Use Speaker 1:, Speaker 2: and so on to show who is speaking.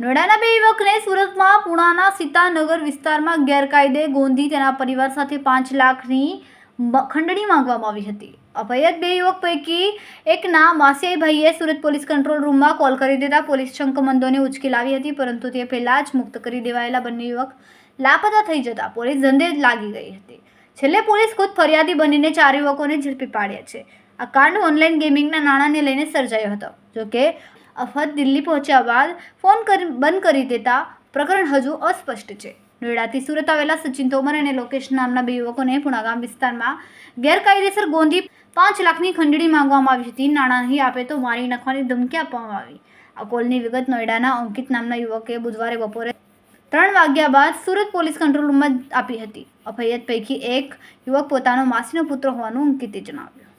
Speaker 1: નોઈડાના બે યુવકને સુરતમાં પુણાના સીતાનગર વિસ્તારમાં ગેરકાયદે ગોંધી તેના પરિવાર સાથે પાંચ લાખની ખંડણી માંગવામાં આવી હતી. અભયત બે યુવક પૈકી એકના માસિયાઈભાઈએ સુરત પોલીસ કંટ્રોલ રૂમમાં કોલ કરી દેતા પોલીસ શંકમંદોને ઉચકી લાવી હતી, પરંતુ તે પહેલાં જ મુક્ત કરી દેવાયેલા બંને યુવક લાપતા થઈ જતા પોલીસ ધંધે જ લાગી ગઈ હતી. છેલ્લે પોલીસ ખુદ ફરિયાદી બનીને ચાર યુવકોને ઝડપી પાડ્યા છે. આ કાંડ ઓનલાઈન ગેમિંગના નાણાંને લઈને સર્જાયો હતો. જોકે અફત દિલ્હી પહોંચ્યા બાદ ફોન કરી, બંધ કરી દેતા પ્રકરણ હજુ અસ્પષ્ટ છે. નોઈડાથી સુરત આવેલા સચિન તોમર અને લોકેશ નામના બે યુવકોને પુણાગામ વિસ્તારમાં ગેરકાયદેસર ગોંધી પાંચ લાખની ખંડણી માંગવામાં આવી હતી. નાણાં નહીં આપે તો મારી નાખવાની ધમકી આપવામાં આવી. આ કોલની વિગત નોઈડાના અંકિત નામના યુવકે બુધવારે બપોરે ત્રણ વાગ્યા બાદ સુરત પોલીસ કંટ્રોલ રૂમમાં આપી હતી. અફૈયત પૈકી એક યુવક પોતાનો માસીનો પુત્ર હોવાનું અંકિતે જણાવ્યું.